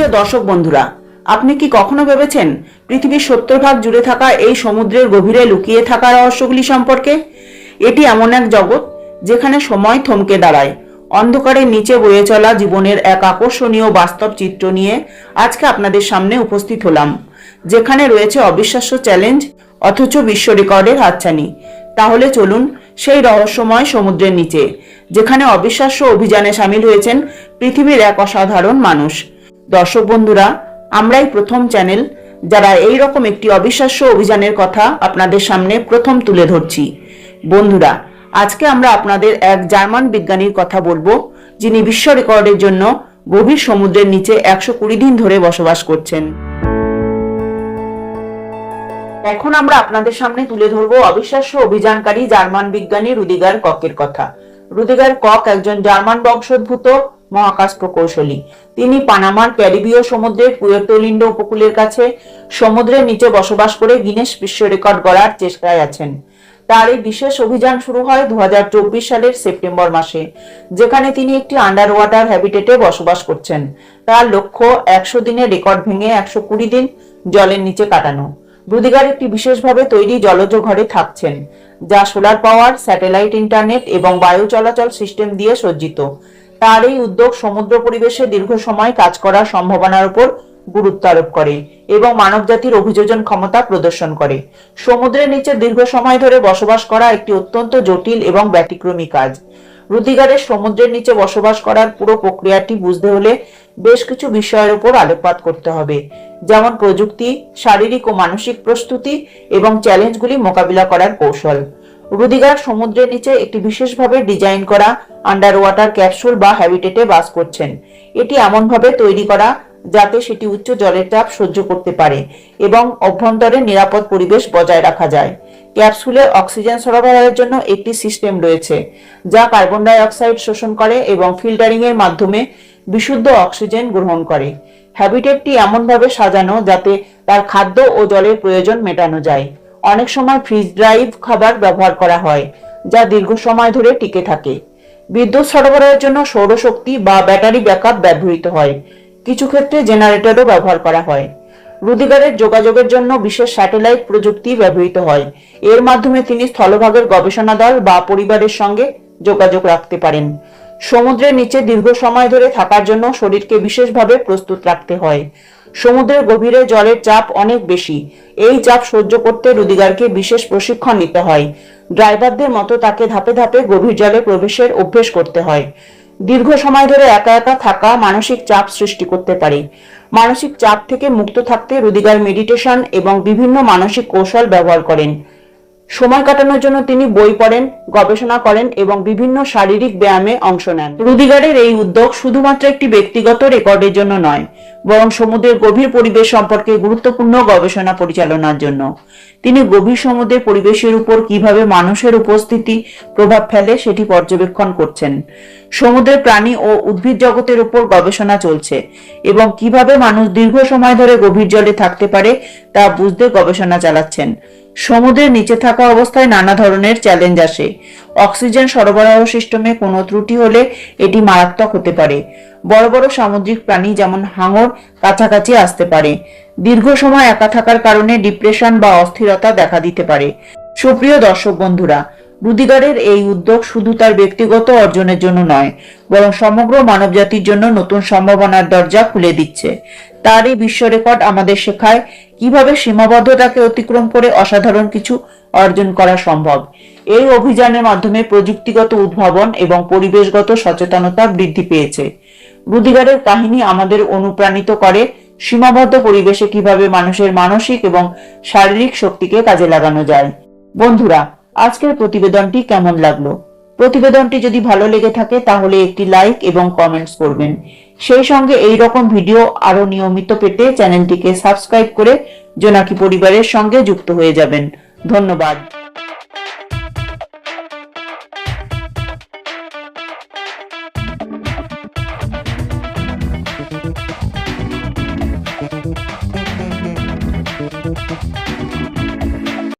সুপ্রিয় দর্শক বন্ধুরা, আপনি কি কখনো ভেবেছেন পৃথিবীর সত্তর ভাগ জুড়ে থাকা এই সমুদ্রের গভীরে লুকিয়ে থাকা রহস্যগুলি সম্পর্কে? এটি এমন এক জগৎ যেখানে সময় থমকে দাঁড়ায়, অন্ধকারের নিচে বয়ে চলা জীবনের এক আকর্ষণীয় বাস্তব চিত্র নিয়ে আজকে আপনাদের সামনে উপস্থিত হলাম, যেখানে রয়েছে অবিশ্বাস্য চ্যালেঞ্জ অথচ বিশ্ব রেকর্ডের হাতছানি। তাহলে চলুন সেই রহস্যময় সমুদ্রের নিচে, যেখানে অবিশ্বাস্য অভিযানে সামিল হয়েছেন পৃথিবীর এক অসাধারণ মানুষ দর্শক বন্ধুরা, আমরাই প্রথম চ্যানেল, যারা এই রকম একটি অবিশ্বাস্য অভিযানের কথা আপনাদের সামনে প্রথম তুলে ধরছি। বন্ধুরা, আজকে আমরা আপনাদের এক জার্মান বিজ্ঞানীর কথা বলব, যিনি বিশ্ব রেকর্ডের জন্য গভীর সমুদ্রের নিচে একশো কুড়ি দিন ধরে বসবাস করছেন। এখন আমরা আপনাদের সামনে তুলে ধরবো অবিশ্বাস্য অভিযানকারী জার্মান বিজ্ঞানী রুদিগার ককের কথা। রুদিগার কক একজন জার্মান বংশোদ্ভূত মহাকাশ প্রকৌশলী তিনি পানামার ক্যারিবীয় সমুদ্রের পুয়ের্টোলিন্ডো উপকূলের কাছে সমুদ্রের নিচে বসবাস করে গিনেস বিশ্ব রেকর্ড গড়ার চেষ্টায় আছেন। তার এই বিশেষ অভিযান শুরু হয় দু সালের সেপ্টেম্বর মাসে, যেখানে তিনি একটি আন্ডার ওয়াটার হ্যাবিটেটে বসবাস করছেন। তার লক্ষ্য একশো দিনের রেকর্ড ভেঙে একশো কুড়ি দিন জলের নিচে কাটানো। রুদিগার একটি বিশেষভাবে তৈরি জলজ ঘরে থাকছেন, যা সোলার পাওয়ার, স্যাটেলাইট ইন্টারনেট এবং বায়ু চলাচল সিস্টেম দিয়ে সজ্জিত। তার এই উদ্যোগ সমুদ্র পরিবেশে দীর্ঘ সময় কাজ করার সম্ভাবনার উপর গুরুত্ব আরোপ করে এবং মানবজাতির অভিযোজন ক্ষমতা প্রদর্শন করে। সমুদ্রের নিচে দীর্ঘ সময় ধরে বসবাস করা একটি অত্যন্ত জটিল এবং ব্যতিক্রমী কাজ। রুদিগারের সমুদ্রের নিচে বসবাস করার পুরো প্রক্রিয়াটি বুঝতে হলে বেশ কিছু বিষয়ের উপর আলোকপাত করতে হবে, যেমন প্রযুক্তি, শারীরিক ও মানসিক প্রস্তুতি এবং চ্যালেঞ্জগুলি মোকাবিলা করার কৌশল। রুদিগার সমুদ্রের নিচে একটি বিশেষভাবে ডিজাইন করা আন্ডার ওয়াটার ক্যাপসুল বা হ্যাবিটেটে বাস করছেন। এটি এমনভাবে তৈরি করা যাতে সেটি উচ্চ জলের চাপ সহ্য করতে পারে এবং অভ্যন্তরে নিরাপদ পরিবেশ বজায় রাখা যায়। ক্যাপসুলে অক্সিজেন সরবরাহের জন্য একটি সিস্টেম রয়েছে, যা কার্বন ডাই অক্সাইড শোষণ করে এবং ফিল্টারিং এর মাধ্যমে বিশুদ্ধ অক্সিজেন গ্রহণ করে। হ্যাবিটেটটি এমনভাবে সাজানো যাতে তার খাদ্য ও জলের প্রয়োজন মেটানো যায়। অনেক সময় ফ্রিজ ড্রাইভ খাবার ব্যবহার করা হয়, যা দীর্ঘ সময় ধরে টিকে থাকে। বিদ্যুৎ সরবরাহের জন্য সৌরশক্তি বা ব্যাটারি ব্যাকআপ ব্যবহৃত হয়। কিছু ক্ষেত্রে জেনারেটরও ব্যবহার করা হয়। রুদিগারের যোগাযোগের জন্য বিশেষ স্যাটেলাইট প্রযুক্তি ব্যবহৃত হয়। এর মাধ্যমে তিনি স্থলভাগের গবেষণা দল বা পরিবারের সঙ্গে যোগাযোগ রাখতে পারেন। সমুদ্রের নিচে দীর্ঘ সময় ধরে থাকার জন্য শরীরকে বিশেষভাবে প্রস্তুত রাখতে হয়। সমুদ্রের গভীরে জলের চাপ অনেক বেশি। এই চাপ সহ্য করতে রুদিগারকে বিশেষ প্রশিক্ষণ নিতে হয়। ড্রাইভারদের মতো তাকে ধাপে ধাপে গভীর জলে প্রবেশের অভ্যেস করতে হয়। দীর্ঘ সময় ধরে একা একা থাকা মানসিক চাপ সৃষ্টি করতে পারে। মানসিক চাপ থেকে মুক্ত থাকতে রুদিগার মেডিটেশন এবং বিভিন্ন মানসিক কৌশল ব্যবহার করেন। সময় কাটানোর জন্য তিনি বই পড়েন, গবেষণা করেন এবং বিভিন্ন শারীরিক ব্যায়ামে অংশ নেন। রুদিগারের এই উদ্যোগ শুধুমাত্র একটি ব্যক্তিগত রেকর্ডের জন্য নয়, বরং সমুদ্রের গভীর পরিবেশ সম্পর্কে গুরুত্বপূর্ণ গবেষণা পরিচালনার জন্য। তিনি গভীর সমুদ্রের পরিবেশের উপর কীভাবে মানুষের উপস্থিতি প্রভাব ফেলে সেটি পর্যবেক্ষণ করছেন। সমুদ্রের প্রাণী ও উদ্ভিদ জগতের উপর গবেষণা চলছে এবং কীভাবে মানুষ দীর্ঘ সময় ধরে গভীর জলে থাকতে পারে তা বুঝতে গবেষণা চালাচ্ছেন। সমুদ্রের নিচে থাকা অবস্থায় নানা ধরনের চ্যালেঞ্জ আসে। অক্সিজেন সরবরাহ সিস্টেমে কোনো ত্রুটি হলে এটি মারাত্মক হতে পারে। বড় বড় সামুদ্রিক প্রাণী যেমন হাঙর কাছাকাছি আসতে পারে। দীর্ঘ সময় একা থাকার কারণে ডিপ্রেশন বা অস্থিরতা দেখা দিতে পারে। সুপ্রিয় দর্শক বন্ধুরা রুদিগারের এই উদ্যোগ শুধু তার ব্যক্তিগত অর্জনের জন্য নয়, বরং সমগ্র মানবজাতির জন্য নতুন সম্ভাবনার দরজা খুলে দিচ্ছে। তার এই বিশ্ব রেকর্ড আমাদের শেখায় কীভাবে সীমাবদ্ধতাকে অতিক্রম করে অসাধারণ কিছু অর্জন করা সম্ভব। এই অভিযানের মাধ্যমে প্রযুক্তিগত উদ্ভাবন এবং পরিবেশগত সচেতনতা বৃদ্ধি পেয়েছে। রুদিগারের কাহিনী আমাদের অনুপ্রাণিত করে সীমাবদ্ধ পরিবেশে কীভাবে মানুষের মানসিক এবং শারীরিক শক্তিকে কাজে লাগানো যায়। বন্ধুরা, আজকের প্রতিবেদনটি কেমন লাগল? প্রতিবেদনটি যদি ভালো লেগে থাকে তাহলে একটি লাইক এবং কমেন্টস করবেন। সেই সঙ্গে এই রকম ভিডিও আরও নিয়মিত পেতে চ্যানেলটিকে সাবস্ক্রাইব করে জোনাকি পরিবারের সঙ্গে যুক্ত হয়ে যাবেন। ধন্যবাদ।